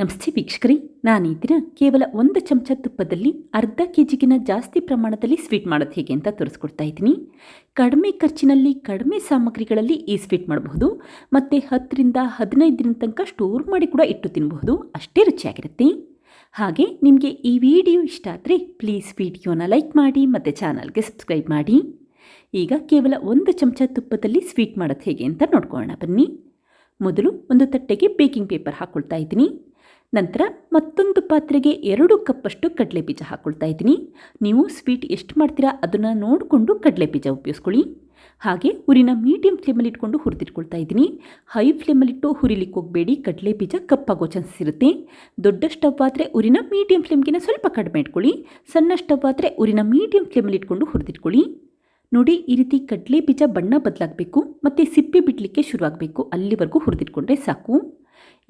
ನಮಸ್ತೆ ವೀಕ್ಷಕರಿ ನಾನು ಕೇವಲ ಒಂದು ಚಮಚ ತುಪ್ಪದಲ್ಲಿ ಅರ್ಧ ಕೆ ಜಿಗಿನ ಜಾಸ್ತಿ ಪ್ರಮಾಣದಲ್ಲಿ ಸ್ವೀಟ್ ಮಾಡೋದು ಹೇಗೆ ಅಂತ ತೋರಿಸ್ಕೊಡ್ತಾ ಇದ್ದೀನಿ. ಕಡಿಮೆ ಖರ್ಚಿನಲ್ಲಿ ಕಡಿಮೆ ಸಾಮಗ್ರಿಗಳಲ್ಲಿ ಈ ಸ್ವೀಟ್ ಮಾಡಬಹುದು. ಮತ್ತು ಹತ್ತರಿಂದ ಹದಿನೈದು ದಿನ ತನಕ ಸ್ಟೋರ್ ಮಾಡಿ ಕೂಡ ಇಟ್ಟು ತಿನ್ನಬಹುದು ಅಷ್ಟೇ ರುಚಿಯಾಗಿರುತ್ತೆ. ಹಾಗೆ ನಿಮಗೆ ಈ ವಿಡಿಯೋ ಇಷ್ಟ ಆದರೆ ಪ್ಲೀಸ್ ವಿಡಿಯೋನ ಲೈಕ್ ಮಾಡಿ, ಮತ್ತು ಚಾನಲ್ಗೆ ಸಬ್ಸ್ಕ್ರೈಬ್ ಮಾಡಿ. ಈಗ ಕೇವಲ ಒಂದು ಚಮಚ ತುಪ್ಪದಲ್ಲಿ ಸ್ವೀಟ್ ಮಾಡೋದು ಹೇಗೆ ಅಂತ ನೋಡ್ಕೊಳ್ಳೋಣ ಬನ್ನಿ. ಮೊದಲು ಒಂದು ತಟ್ಟೆಗೆ ಬೇಕಿಂಗ್ ಪೇಪರ್ ಹಾಕ್ಕೊಳ್ತಾ ಇದ್ದೀನಿ. ನಂತರ ಮತ್ತೊಂದು ಪಾತ್ರೆಗೆ ಎರಡು ಕಪ್ಪಷ್ಟು ಕಡಲೆ ಬೀಜ ಹಾಕ್ಕೊಳ್ತಾ ಇದ್ದೀನಿ. ನೀವು ಸ್ವೀಟ್ ಎಷ್ಟು ಮಾಡ್ತೀರಾ ಅದನ್ನು ನೋಡಿಕೊಂಡು ಕಡಲೆ ಬೀಜ ಉಪಯೋಗಿಸ್ಕೊಳ್ಳಿ. ಹಾಗೆ ಉರಿನ ಮೀಡಿಯಂ ಫ್ಲೇಮಲ್ಲಿ ಇಟ್ಕೊಂಡು ಹುರಿದಿಟ್ಕೊಳ್ತಾ ಇದ್ದೀನಿ. ಹೈ ಫ್ಲೇಮಲ್ಲಿಟ್ಟು ಹುರಿಲಿಕ್ಕೆ ಹೋಗಬೇಡಿ ಕಡಲೆ ಬೀಜ ಕಪ್ಪಾಗೋ ಚಾನ್ಸಸ್ ಇರುತ್ತೆ. ದೊಡ್ಡ ಸ್ಟವ್ ಆದರೆ ಉರಿನ ಮೀಡಿಯಂ ಫ್ಲೇಮ್ಗಿನ ಸ್ವಲ್ಪ ಕಡಿಮೆ ಇಟ್ಕೊಳ್ಳಿ. ಸಣ್ಣ ಸ್ಟವ್ ಆದರೆ ಉರಿನ ಮೀಡಿಯಂ ಫ್ಲೇಮಲ್ಲಿ ಇಟ್ಕೊಂಡು ಹುರಿದಿಟ್ಕೊಳ್ಳಿ. ನೋಡಿ, ಈ ರೀತಿ ಕಡಲೆ ಬೀಜ ಬಣ್ಣ ಬದಲಾಗಬೇಕು, ಮತ್ತು ಸಿಪ್ಪೆ ಬಿಡಲಿಕ್ಕೆ ಶುರುವಾಗಬೇಕು. ಅಲ್ಲಿವರೆಗೂ ಹುರಿದಿಟ್ಕೊಂಡ್ರೆ ಸಾಕು.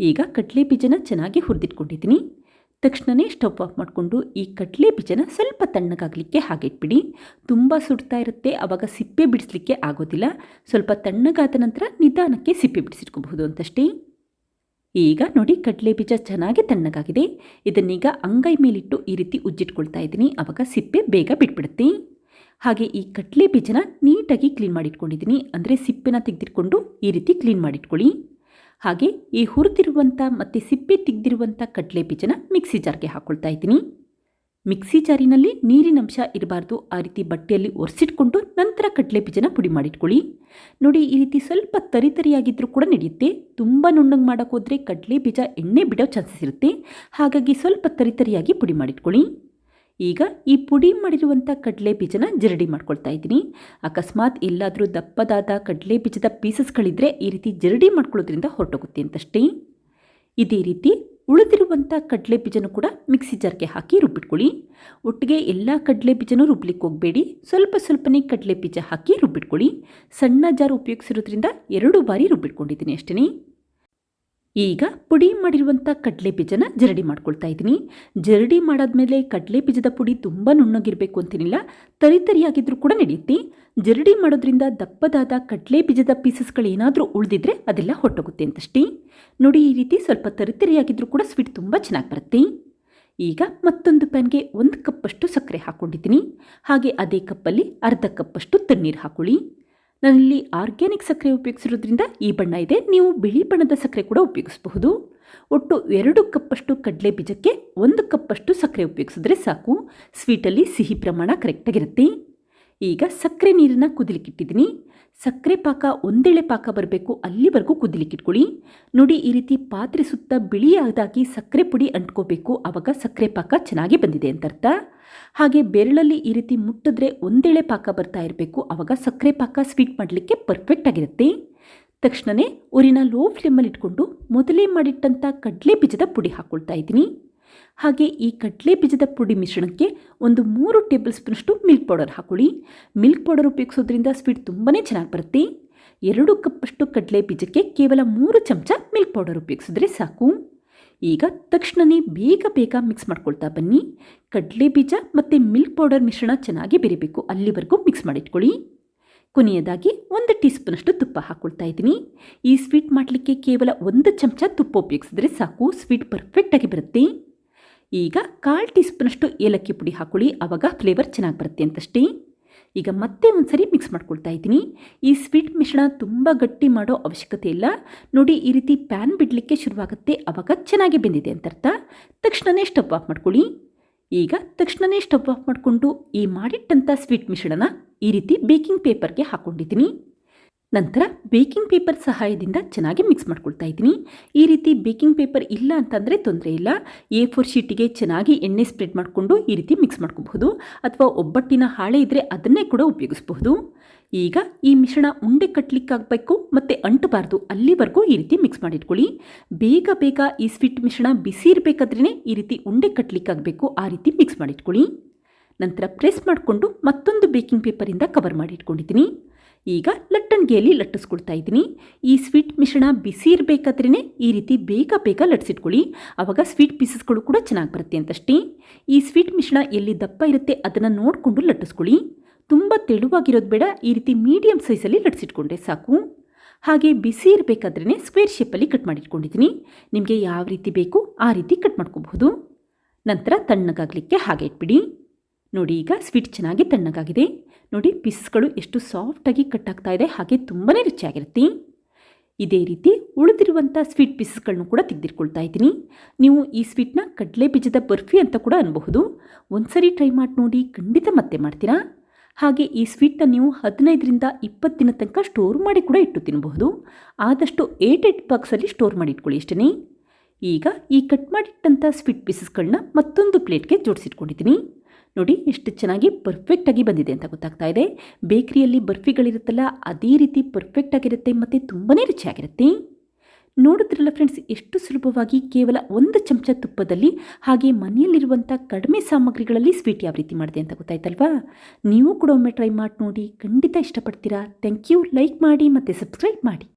ಈಗ ಕಡಲೆ ಬೀಜನ ಚೆನ್ನಾಗಿ ಹುರಿದಿಟ್ಕೊಂಡಿದ್ದೀನಿ. ತಕ್ಷಣವೇ ಸ್ಟವ್ ಆಫ್ ಮಾಡಿಕೊಂಡು ಈ ಕಡಲೆ ಬೀಜನ ಸ್ವಲ್ಪ ತಣ್ಣಗಾಗಲಿಕ್ಕೆ ಹಾಗೆ ಇಟ್ಬಿಡಿ ತುಂಬ ಸುಡ್ತಾ ಇರುತ್ತೆ ಆವಾಗ ಸಿಪ್ಪೆ ಬಿಡಿಸ್ಲಿಕ್ಕೆ ಆಗೋದಿಲ್ಲ. ಸ್ವಲ್ಪ ತಣ್ಣಗಾದ ನಂತರ ನಿಧಾನಕ್ಕೆ ಸಿಪ್ಪೆ ಬಿಡಿಸಿಟ್ಕೋಬಹುದು ಅಂತಷ್ಟೇ. ಈಗ ನೋಡಿ ಕಡಲೆ ಬೀಜ ಚೆನ್ನಾಗಿ ತಣ್ಣಗಾಗಿದೆ. ಇದನ್ನೀಗ ಅಂಗೈ ಮೇಲಿಟ್ಟು ಈ ರೀತಿ ಉಜ್ಜಿಟ್ಕೊಳ್ತಾ ಇದ್ದೀನಿ. ಆವಾಗ ಸಿಪ್ಪೆ ಬೇಗ ಬಿಟ್ಬಿಡುತ್ತೆ. ಹಾಗೆ ಈ ಕಡಲೆ ಬೀಜನ ನೀಟಾಗಿ ಕ್ಲೀನ್ ಮಾಡಿಟ್ಕೊಂಡಿದ್ದೀನಿ. ಅಂದರೆ ಸಿಪ್ಪೆನ ತೆಗೆದಿಟ್ಕೊಂಡು ಈ ರೀತಿ ಕ್ಲೀನ್ ಮಾಡಿಟ್ಕೊಳ್ಳಿ. ಹಾಗೆ ಈ ಹುರಿದಿರುವಂಥ ಮತ್ತು ಸಿಪ್ಪೆ ತೆಗೆದಿರುವಂಥ ಕಡಲೆ ಬೀಜನ ಮಿಕ್ಸಿ ಜಾರ್ಗೆ ಹಾಕ್ಕೊಳ್ತಾ ಇದ್ದೀನಿ. ಮಿಕ್ಸಿ ಜಾರಿನಲ್ಲಿ ನೀರಿನಂಶ ಇರಬಾರ್ದು. ಆ ರೀತಿ ಬಟ್ಟೆಯಲ್ಲಿ ಒರೆಸಿಟ್ಕೊಂಡು ನಂತರ ಕಡಲೆ ಬೀಜನ ಪುಡಿ ಮಾಡಿಟ್ಕೊಳ್ಳಿ. ನೋಡಿ, ಈ ರೀತಿ ಸ್ವಲ್ಪ ತರಿತರಿಯಾಗಿದ್ದರೂ ಕೂಡ ನಡೆಯುತ್ತೆ. ತುಂಬ ನುಣ್ಣಗೆ ಮಾಡೋಕ್ಕೋದ್ರೆ ಕಡಲೆ ಬೀಜ ಎಣ್ಣೆ ಬಿಡೋ ಚಾನ್ಸಸ್ ಇರುತ್ತೆ. ಹಾಗಾಗಿ ಸ್ವಲ್ಪ ತರಿತರಿಯಾಗಿ ಪುಡಿ ಮಾಡಿಟ್ಕೊಳ್ಳಿ. ಈಗ ಈ ಪುಡಿ ಮಾಡಿರುವಂಥ ಕಡಲೆ ಬೀಜನ ಜರಡಿ ಮಾಡ್ಕೊಳ್ತಾ ಇದ್ದೀನಿ. ಅಕಸ್ಮಾತ್ ಎಲ್ಲಾದರೂ ದಪ್ಪದಾದ ಕಡಲೆ ಬೀಜದ ಪೀಸಸ್ಗಳಿದ್ದರೆ ಈ ರೀತಿ ಜರಡಿ ಮಾಡ್ಕೊಳ್ಳೋದ್ರಿಂದ ಹೊರಟೋಗುತ್ತೆ ಅಂತಷ್ಟೇ. ಇದೇ ರೀತಿ ಉಳಿದಿರುವಂಥ ಕಡಲೆ ಬೀಜನ ಕೂಡ ಮಿಕ್ಸಿ ಜಾರ್ಗೆ ಹಾಕಿ ರುಬ್ಬಿಟ್ಕೊಳ್ಳಿ. ಒಟ್ಟಿಗೆ ಎಲ್ಲ ಕಡಲೆ ಬೀಜನೂ ರುಬ್ಲಿಕ್ಕೆ ಹೋಗಬೇಡಿ. ಸ್ವಲ್ಪ ಸ್ವಲ್ಪನೇ ಕಡಲೆ ಬೀಜ ಹಾಕಿ ರುಬ್ಬಿಟ್ಕೊಳ್ಳಿ. ಸಣ್ಣ ಜಾರ್ ಉಪಯೋಗಿಸಿರೋದ್ರಿಂದ ಎರಡು ಬಾರಿ ರುಬ್ಬಿಟ್ಕೊಂಡಿದ್ದೀನಿ ಅಷ್ಟೇ ಈಗ ಪುಡಿ ಮಾಡಿರುವಂಥ ಕಡಲೆ ಬೀಜನ ಜರಡಿ ಮಾಡ್ಕೊಳ್ತಾ ಇದ್ದೀನಿ. ಜರಡಿ ಮಾಡಾದ್ಮೇಲೆ ಕಡಲೆ ಬೀಜದ ಪುಡಿ ತುಂಬ ನುಣ್ಣಗಿರಬೇಕು ಅಂತೇನಿಲ್ಲ. ತರಿ ತರಿಯಾಗಿದ್ರೂ ಕೂಡ ನಡೆಯುತ್ತೆ. ಜರಡಿ ಮಾಡೋದ್ರಿಂದ ದಪ್ಪದಾದ ಕಡಲೆ ಬೀಜದ ಪೀಸಸ್ಗಳೇನಾದರೂ ಉಳಿದಿದ್ರೆ ಅದೆಲ್ಲ ಹೊಟ್ಟೋಗುತ್ತೆ ಅಂತಷ್ಟೇ. ನೋಡಿ, ಈ ರೀತಿ ಸ್ವಲ್ಪ ತರಿ ತರಿಯಾಗಿದ್ರೂ ಕೂಡ ಸ್ವೀಟ್ ತುಂಬ ಚೆನ್ನಾಗಿ ಬರುತ್ತೆ. ಈಗ ಮತ್ತೊಂದು ಪ್ಯಾನ್ಗೆ ಒಂದು ಕಪ್ಪಷ್ಟು ಸಕ್ಕರೆ ಹಾಕ್ಕೊಂಡಿದ್ದೀನಿ ಹಾಗೆ ಅದೇ ಕಪ್ಪಲ್ಲಿ ಅರ್ಧ ಕಪ್ಪಷ್ಟು ತಣ್ಣೀರು ಹಾಕೊಳ್ಳಿ. ನಾನಿಲ್ಲಿ ಆರ್ಗ್ಯಾನಿಕ್ ಸಕ್ಕರೆ ಉಪಯೋಗಿಸಿರೋದ್ರಿಂದ ಈ ಬಣ್ಣ ಇದೆ. ನೀವು ಬಿಳಿ ಬಣ್ಣದ ಸಕ್ಕರೆ ಕೂಡ ಉಪಯೋಗಿಸಬಹುದು. ಒಟ್ಟು ಎರಡು ಕಪ್ಪಷ್ಟು ಕಡಲೆ ಬೀಜಕ್ಕೆ ಒಂದು ಕಪ್ಪಷ್ಟು ಸಕ್ಕರೆ ಉಪಯೋಗಿಸಿದ್ರೆ ಸಾಕು. ಸ್ವೀಟಲ್ಲಿ ಸಿಹಿ ಪ್ರಮಾಣ ಕರೆಕ್ಟಾಗಿರುತ್ತೆ ಈಗ ಸಕ್ಕರೆ ನೀರನ್ನು ಕುದಿಲಿಕ್ಕಿಟ್ಟಿದ್ದೀನಿ ಸಕ್ಕರೆ ಪಾಕ ಒಂದೆಳೆ ಪಾಕ ಬರಬೇಕು, ಅಲ್ಲಿವರೆಗೂ ಕುದಿಲಿಕ್ಕಿಟ್ಕೊಳ್ಳಿ. ನೋಡಿ, ಈ ರೀತಿ ಪಾತ್ರೆ ಸುತ್ತ ಬಿಳಿಯಾದಾಗಿ ಸಕ್ಕರೆ ಪುಡಿ ಅಂಟ್ಕೋಬೇಕು, ಆವಾಗ ಸಕ್ಕರೆ ಪಾಕ ಚೆನ್ನಾಗಿ ಬಂದಿದೆ ಅಂತ ಅರ್ಥ ಹಾಗೆ ಬೆರಳಲ್ಲಿ ಈ ರೀತಿ ಮುಟ್ಟಿದ್ರೆ ಒಂದೆಳೆ ಪಾಕ ಬರ್ತಾ ಇರಬೇಕು, ಆವಾಗ ಸಕ್ಕರೆ ಪಾಕ ಸ್ವೀಟ್ ಮಾಡಲಿಕ್ಕೆ ಪರ್ಫೆಕ್ಟ್ ಆಗಿರುತ್ತೆ. ತಕ್ಷಣವೇ ಊರಿನ ಲೋ ಫ್ಲೇಮಲ್ಲಿ ಇಟ್ಕೊಂಡು ಮೊದಲೇ ಮಾಡಿಟ್ಟಂಥ ಕಡಲೆ ಬೀಜದ ಪುಡಿ ಹಾಕ್ಕೊಳ್ತಾ ಇದ್ದೀನಿ. ಹಾಗೆ ಈ ಕಡಲೆ ಬೀಜದ ಪುಡಿ ಮಿಶ್ರಣಕ್ಕೆ ಒಂದು ಮೂರು ಟೇಬಲ್ ಸ್ಪೂನಷ್ಟು ಮಿಲ್ಕ್ ಪೌಡರ್ ಹಾಕೊಳ್ಳಿ. ಮಿಲ್ಕ್ ಪೌಡರ್ ಉಪಯೋಗಿಸೋದ್ರಿಂದ ಸ್ವೀಟ್ ತುಂಬಾ ಚೆನ್ನಾಗಿ ಬರುತ್ತೆ. ಎರಡು ಕಪ್ಪಷ್ಟು ಕಡಲೆ ಬೀಜಕ್ಕೆ ಕೇವಲ ಮೂರು ಚಮಚ ಮಿಲ್ಕ್ ಪೌಡರ್ ಉಪಯೋಗಿಸಿದ್ರೆ ಸಾಕು. ಈಗ ತಕ್ಷಣವೇ ಬೇಗ ಬೇಗ ಮಿಕ್ಸ್ ಮಾಡ್ಕೊಳ್ತಾ ಬನ್ನಿ. ಕಡಲೆ ಬೀಜ ಮತ್ತು ಮಿಲ್ಕ್ ಪೌಡರ್ ಮಿಶ್ರಣ ಚೆನ್ನಾಗಿ ಬೆರಿಬೇಕು. ಅಲ್ಲಿವರೆಗೂ ಮಿಕ್ಸ್ ಮಾಡಿಟ್ಕೊಳ್ಳಿ. ಕೊನೆಯದಾಗಿ ಒಂದು ಟೀ ಸ್ಪೂನಷ್ಟು ತುಪ್ಪ ಹಾಕ್ಕೊಳ್ತಾ ಇದ್ದೀನಿ. ಈ ಸ್ವೀಟ್ ಮಾಡಲಿಕ್ಕೆ ಕೇವಲ ಒಂದು ಚಮಚ ತುಪ್ಪ ಉಪಯೋಗಿಸಿದ್ರೆ ಸಾಕು. ಸ್ವೀಟ್ ಪರ್ಫೆಕ್ಟಾಗಿ ಬರುತ್ತೆ. ಈಗ ಕಾಲು ಟೀ ಸ್ಪೂನಷ್ಟು ಏಲಕ್ಕಿ ಪುಡಿ ಹಾಕೊಳ್ಳಿ ಆವಾಗ ಫ್ಲೇವರ್ ಚೆನ್ನಾಗಿ ಬರುತ್ತೆ ಅಂತಷ್ಟೇ. ಈಗ ಮತ್ತೆ ಒಂದ್ಸರಿ ಮಿಕ್ಸ್ ಮಾಡ್ಕೊಳ್ತಾ ಇದ್ದೀನಿ. ಈ ಸ್ವೀಟ್ ಮಿಶ್ರಣ ತುಂಬ ಗಟ್ಟಿ ಮಾಡೋ ಅವಶ್ಯಕತೆ ಇಲ್ಲ. ನೋಡಿ, ಈ ರೀತಿ ಪ್ಯಾನ್ ಬಿಡಲಿಕ್ಕೆ ಶುರುವಾಗುತ್ತೆ ಆವಾಗ ಚೆನ್ನಾಗಿ ಬೆಂದಿದೆ ಅಂತ ಅರ್ಥ. ತಕ್ಷಣವೇ ಸ್ಟವ್ ಆಫ್ ಮಾಡ್ಕೊಳ್ಳಿ. ಈಗ ತಕ್ಷಣವೇ ಸ್ಟವ್ ಆಫ್ ಮಾಡಿಕೊಂಡು ಈ ಮಾಡಿಟ್ಟಂಥ ಸ್ವೀಟ್ ಮಿಶ್ರಣನ ಈ ರೀತಿ ಬೇಕಿಂಗ್ ಪೇಪರ್ಗೆ ಹಾಕ್ಕೊಂಡಿದ್ದೀನಿ ನಂತರ ಬೇಕಿಂಗ್ ಪೇಪರ್ ಸಹಾಯದಿಂದ ಚೆನ್ನಾಗಿ ಮಿಕ್ಸ್ ಮಾಡ್ಕೊಳ್ತಾ ಇದ್ದೀನಿ. ಈ ರೀತಿ ಬೇಕಿಂಗ್ ಪೇಪರ್ ಇಲ್ಲ ಅಂತಂದರೆ ತೊಂದರೆ ಇಲ್ಲ. ಎ ಫೋರ್ ಶೀಟಿಗೆ ಚೆನ್ನಾಗಿ ಎಣ್ಣೆ ಸ್ಪ್ರೆಡ್ ಮಾಡಿಕೊಂಡು ಈ ರೀತಿ ಮಿಕ್ಸ್ ಮಾಡ್ಕೋಬಹುದು. ಅಥವಾ ಒಬ್ಬಟ್ಟಿನ ಹಾಳೆ ಇದ್ದರೆ ಅದನ್ನೇ ಕೂಡ ಉಪಯೋಗಿಸಬಹುದು. ಈಗ ಈ ಮಿಶ್ರಣ ಉಂಡೆ ಕಟ್ಟಲಿಕ್ಕಾಗಬೇಕು ಮತ್ತು ಅಂಟಬಾರ್ದು. ಅಲ್ಲಿವರೆಗೂ ಈ ರೀತಿ ಮಿಕ್ಸ್ ಮಾಡಿಟ್ಕೊಳ್ಳಿ. ಬೇಗ ಬೇಗ ಈ ಸ್ವೀಟ್ ಮಿಶ್ರಣ ಬಿಸಿ ಇರಬೇಕಾದ್ರೇ ಈ ರೀತಿ ಉಂಡೆ ಕಟ್ಟಲಿಕ್ಕಾಗಬೇಕು ಆ ರೀತಿ ಮಿಕ್ಸ್ ಮಾಡಿಟ್ಕೊಳ್ಳಿ. ನಂತರ ಪ್ರೆಸ್ ಮಾಡಿಕೊಂಡು ಮತ್ತೊಂದು ಬೇಕಿಂಗ್ ಪೇಪರಿಂದ ಕವರ್ ಮಾಡಿ ಇಟ್ಕೊಂಡಿದ್ದೀನಿ ಈಗ ಲಟ್ಟಣಿಗೆಯಲ್ಲಿ ಲಟ್ಟಿಸ್ಕೊಳ್ತಾ ಇದ್ದೀನಿ. ಈ ಸ್ವೀಟ್ ಮಿಶ್ರಣ ಬಿಸಿ ಇರಬೇಕಾದ್ರೇ ಈ ರೀತಿ ಬೇಗ ಬೇಗ ಲಟ್ಸಿಟ್ಕೊಳ್ಳಿ. ಆವಾಗ ಸ್ವೀಟ್ ಪೀಸಸ್ಗಳು ಕೂಡ ಚೆನ್ನಾಗಿ ಬರುತ್ತೆ ಅಂತಷ್ಟೇ. ಈ ಸ್ವೀಟ್ ಮಿಶ್ರಣ ಎಲ್ಲಿ ದಪ್ಪ ಇರುತ್ತೆ ಅದನ್ನು ನೋಡಿಕೊಂಡು ಲಟ್ಟಿಸ್ಕೊಳ್ಳಿ. ತುಂಬ ತೆಳುವಾಗಿರೋದು ಬೇಡ, ಈ ರೀತಿ ಮೀಡಿಯಮ್ ಸೈಜಲ್ಲಿ ಲಟ್ಸಿಟ್ಕೊಂಡ್ರೆ ಸಾಕು. ಹಾಗೆ ಬಿಸಿ ಇರಬೇಕಾದ್ರೇ ಸ್ಕ್ವೇರ್ ಶೇಪಲ್ಲಿ ಕಟ್ ಮಾಡಿಟ್ಕೊಂಡಿದ್ದೀನಿ. ನಿಮಗೆ ಯಾವ ರೀತಿ ಬೇಕು ಆ ರೀತಿ ಕಟ್ ಮಾಡ್ಕೋಬಹುದು. ನಂತರ ತಣ್ಣಗಾಗಲಿಕ್ಕೆ ಹಾಗೆ ಇಟ್ಬಿಡಿ. ನೋಡಿ ಈಗ ಸ್ವೀಟ್ ಚೆನ್ನಾಗಿ ತಣ್ಣಗಾಗಿದೆ. ನೋಡಿ ಪೀಸ್ಗಳು ಎಷ್ಟು ಸಾಫ್ಟಾಗಿ ಕಟ್ ಆಗ್ತಾ ಇದೆ, ಹಾಗೆ ತುಂಬಾ ರುಚಿಯಾಗಿರುತ್ತೆ. ಇದೇ ರೀತಿ ಉಳಿದಿರುವಂಥ ಸ್ವೀಟ್ ಪೀಸಸ್ಗಳನ್ನು ಕೂಡ ತೆಗೆದಿಟ್ಕೊಳ್ತಾ ಇದ್ದೀನಿ. ನೀವು ಈ ಸ್ವೀಟ್ನ ಕಡಲೆ ಬೀಜದ ಬರ್ಫಿ ಅಂತ ಕೂಡ ಅನ್ಬಹುದು. ಒಂದ್ಸರಿ ಟ್ರೈ ಮಾಡಿ ನೋಡಿ, ಖಂಡಿತ ಮತ್ತೆ ಮಾಡ್ತೀರಾ? ಹಾಗೆ ಈ ಸ್ವೀಟ್ನ ನೀವು ಹದಿನೈದರಿಂದ ಇಪ್ಪತ್ತು ದಿನ ತನಕ ಸ್ಟೋರ್ ಮಾಡಿ ಕೂಡ ಇಟ್ಟು ತಿನ್ನಬಹುದು ಆದಷ್ಟು ಏಟ್ ಏಟ್ ಬಾಕ್ಸಲ್ಲಿ ಸ್ಟೋರ್ ಮಾಡಿ ಇಟ್ಕೊಳ್ಳಿ ಇಷ್ಟೇ ಈಗ ಈ ಕಟ್ ಮಾಡಿಟ್ಟಂಥ ಸ್ವೀಟ್ ಪೀಸಸ್ಗಳನ್ನ ಮತ್ತೊಂದು ಪ್ಲೇಟ್ಗೆ ಜೋಡಿಸಿಟ್ಕೊಂಡಿದ್ದೀನಿ. ನೋಡಿ, ಎಷ್ಟು ಚೆನ್ನಾಗಿ ಪರ್ಫೆಕ್ಟಾಗಿ ಬಂದಿದೆ ಅಂತ ಗೊತ್ತಾಗ್ತಾ ಇದೆ. ಬೇಕ್ರಿಯಲ್ಲಿ ಬರ್ಫಿಗಳಿರುತ್ತಲ್ಲ, ಅದೇ ರೀತಿ ಪರ್ಫೆಕ್ಟಾಗಿರುತ್ತೆ ಮತ್ತು ತುಂಬಾ ರುಚಿಯಾಗಿರುತ್ತೆ. ನೋಡಿದ್ರಲ್ಲ ಫ್ರೆಂಡ್ಸ್ ಎಷ್ಟು ಸುಲಭವಾಗಿ ಕೇವಲ ಒಂದು ಚಮಚ ತುಪ್ಪದಲ್ಲಿ ಹಾಗೆ ಮನೆಯಲ್ಲಿರುವಂಥ ಕಡಿಮೆ ಸಾಮಗ್ರಿಗಳಲ್ಲಿ ಸ್ವೀಟ್ ಯಾವ ರೀತಿ ಮಾಡಿದೆ ಅಂತ ಗೊತ್ತಾಯ್ತಲ್ವಾ? ನೀವು ಕೂಡ ಒಮ್ಮೆ ಟ್ರೈ ಮಾಡಿ ನೋಡಿ, ಖಂಡಿತ ಇಷ್ಟಪಡ್ತೀರಾ. ಥ್ಯಾಂಕ್ ಯು ಲೈಕ್ ಮಾಡಿ ಮತ್ತು ಸಬ್ಸ್ಕ್ರೈಬ್ ಮಾಡಿ.